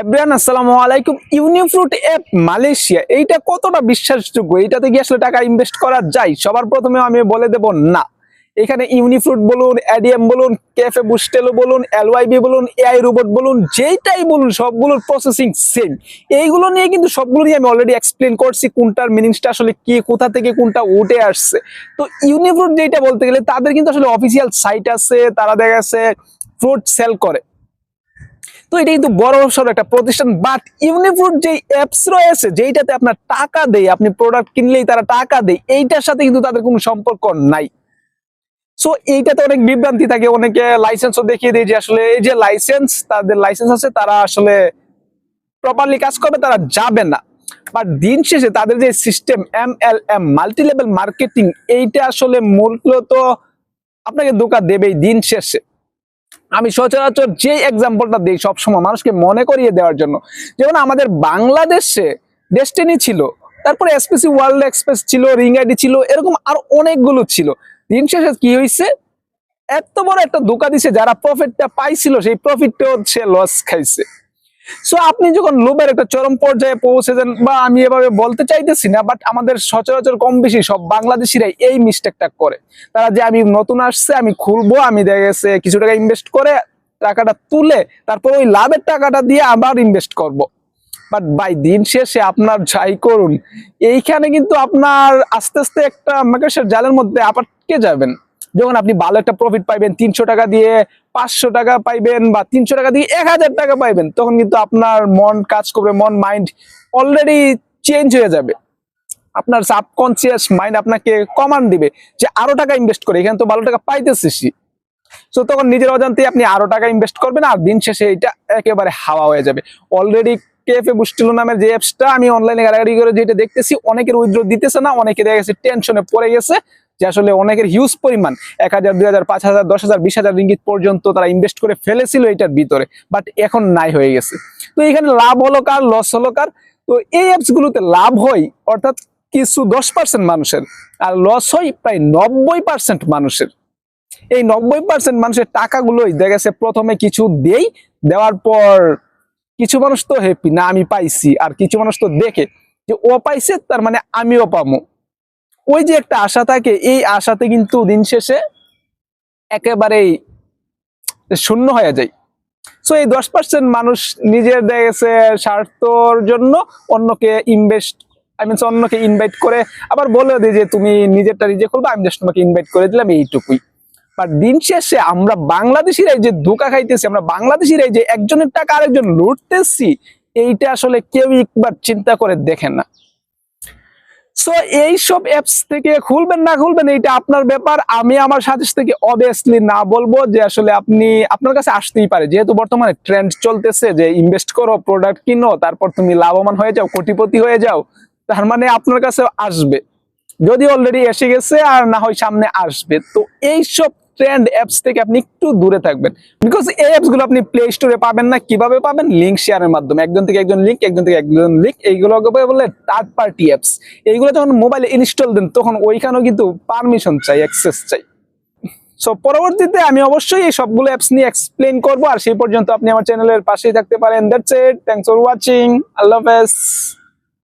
Everyone আসসালামু আলাইকুম। ইউনিফ্রুট app Malaysia, এইটা কতটা বিশ্বাসযোগ্য? এইটাতে কি আসলে টাকা ইনভেস্ট করা যায়? সবার প্রথমে আমি বলে দেব না। এখানে ইউনিফ্রুট বলুন অ্যাডিএম বলুন, ক্যাফে বুস্টেলো বলুন, এলওয়াইবি বলুন, এআই রোবট বলুন, যেইটাই বলুন, সবগুলোর প্রসেসিং সেম এইগুলো নিয়ে কিন্তু সবগুলো নিয়ে আমি অলরেডি এক্সপ্লেন করছি কোনটার মিনিংসটা আসলে কি, কোথা থেকে কোনটা উঠে আসছে। তো ইউনিফ্রুট যেটা বলতে গেলে, তাদের কিন্তু আসলে অফিসিয়াল সাইট আছে, তারা দেখা গেছে ফ্রুট সেল করে। তো এটা কিন্তু বড় সড় একটা প্রতিষ্ঠান বাট ইউনিফ্রুট যে অ্যাপস রয়েছে, যেইটাতে আপনার টাকা দেয়, আপনি প্রোডাক্ট কিনলেই তারা টাকা দেয়, এইটার সাথে কিন্তু তাদের কোনো সম্পর্ক নাই। সো এইটাতে অনেক বিভ্রান্তি থাকে, অনেকে লাইসেন্সও দেখিয়ে দেয় যে আসলে এই যে লাইসেন্স তাদের লাইসেন্স আছে, তারা আসলে প্রপারলি কাজ করবে, তারা যাবে না। বাট দিন শেষে তাদের যে system M L M multi level marketing এইটা আসলে মূলত আপনাকে দোকান দেবেই দিন শেষে। আমি সচরাচর যে এক্সাম্পলটা দিই সবসময় মানুষকে মনে করিয়ে দেওয়ার জন্য, যেমন আমাদের বাংলাদেশে ডেস্টিনি ছিল, তারপরে এসপিসি ওয়ার্ল্ড এক্সপ্রেস ছিল রিং আইডি ছিল, এরকম আর অনেকগুলো ছিল। দিন শেষে কি হয়েছে এত বড় একটা দোকান দিছে, যারা প্রফিটটা পাইছিল, সেই প্রফিটটাও সে লস খাইছে। সো আপনি যখন লোভের একটা চরম পর্যায়ে পৌঁছে যান বা আমি এভাবে বলতে চাইতেছি না বাট আমাদের সচরাচর কম বেশি সব বাংলাদেশিরাই এই মিস্টেকটা করে তারা যে আমি নতুন আসছে, আমি খুলবো, আমি দেখা গেছে কিছু টাকা ইনভেস্ট করে টাকাটা তুলে তারপর ওই লাভের টাকাটা দিয়ে আবার ইনভেস্ট করব। বাট বাই দিন শেষে আপনার যাই করুন, এইখানে কিন্তু আপনার আস্তে আস্তে একটা মার্কেটের জালের মধ্যে আপাটকে যাবেন যখন আপনি ভালো একটা প্রফিট পাইবেন, তিনশো টাকা দিয়ে পাঁচশো টাকা পাইবেন বা তিনশো টাকা দিয়ে এক হাজার টাকা পাইবেন, তখন কিন্তু আপনার মন কাজ করবে, মন মাইন্ড অলরেডি চেঞ্জ হয়ে যাবে। আপনার সাবকনসিয়াস মাইন্ড আপনাকে কমান্ড দিবে যে আরও টাকা ইনভেস্ট করে, এখানে তো ভালো টাকা পাইতেছিস। তো তখন নিজের অজান্তে আপনি আরও টাকা ইনভেস্ট করবেন আর দিন শেষে এটা একেবারে হাওয়া হয়ে যাবে। অলরেডি কেফে বুস্টিলো নামের যে অ্যাপসটা আমি অনলাইনে গাড়াগাড়ি করে যেটা দেখতেছি, অনেকের উইথড্র দিতেছে না, অনেকে দেখা গেছে টেনশনে পড়ে গেছে। যে আসলে অনেকের হিউজ পরিমাণ, এক হাজার, দুই হাজার, পাঁচ হাজার, দশ হাজার, বিশ হাজার রিঙ্গিত পর্যন্ত তারা ইনভেস্ট করে ফেলেছিল এটার ভিতরে বাট এখন নাই হয়ে গেছে। তো এখানে লাভ হলো কার? লস হলো কার? তো এই অ্যাপস গুলোতে লাভ হয়, অর্থাৎ কিছু দশ পার্সেন্ট মানুষের, আর লস হয় প্রায় নব্বই পার্সেন্ট মানুষের। এই নব্বই পার্সেন্ট মানুষের টাকাগুলোই দেখা গেছে প্রথমে কিছু দেই, দেওয়ার পর কিছু মানুষ তো হ্যাপি না আমি পাইছি, আর কিছু মানুষ তো দেখে যে ও পাইছে, তার মানে আমিও পাবো। ওই যে একটা আশা থাকে, এই আশাতে কিন্তু দিন শেষে একেবারেই শূন্য হয়ে যায়। সো এই দশ পার্সেন্ট মানুষ নিজের দেখা গেছে স্বার্থর জন্য অন্যকে ইনভেস্ট আই মিনস অন্যকে ইনভাইট করে আবার বলে দিই যে, তুমি নিজেরটা নিজে খুলবা, আমি জাস্ট তোমাকে ইনভাইট করে দিলাম, এইটুকুই। বাট দিন শেষে আমরা বাংলাদেশিরাই যে ধোকা খাইতেছি, আমরা বাংলাদেশিরাই যে একজনের টাকা আরেকজন লুটতেছি, এইটা আসলে কেউ একবার চিন্তা করে দেখেন না। সো এইসব অ্যাপস থেকে খুলবেন না খুলবেন এটা আপনার ব্যাপার। আমি আমার সাথে থেকে অবভিয়াসলি না বলব যে আসলে আপনি আপনার কাছে আসতেই পারে। যেহেতু বর্তমানে ট্রেন্ড চলতেছে যে ইনভেস্ট করো প্রোডাক্ট কিনো, তারপর তুমি লাভবান হয়ে যাও, কোটিপতি হয়ে যাও, তার মানে আপনার কাছে আসবে। যদি অলরেডি এসে গেছে আর না হয় সামনে আসবে। তো এইসব ট্রেন্ড অ্যাপস থেকে আপনি একটু দূরে থাকবেন। বিকজ এই অ্যাপসগুলো আপনি প্লে স্টোরে পাবেন না, কীভাবে পাবেন? লিঙ্ক শেয়ারের মাধ্যমে। একজন থেকে একজন লিঙ্ক একজন থেকে একজন লিঙ্ক এইগুলো বলে থার্ড পার্টি অ্যাপস এইগুলো যখন মোবাইলে ইনস্টল দেন, তখন ওইখানেও কিন্তু পারমিশন চাই অ্যাক্সেস চাই। সো পরবর্তীতে আমি অবশ্যই এই সবগুলো অ্যাপস নিয়ে এক্সপ্লেন করব। আর সেই পর্যন্ত আপনি আমার চ্যানেলের পাশেই থাকতে পারেন। That's it thanks for watching আল্লাহ হাফেজ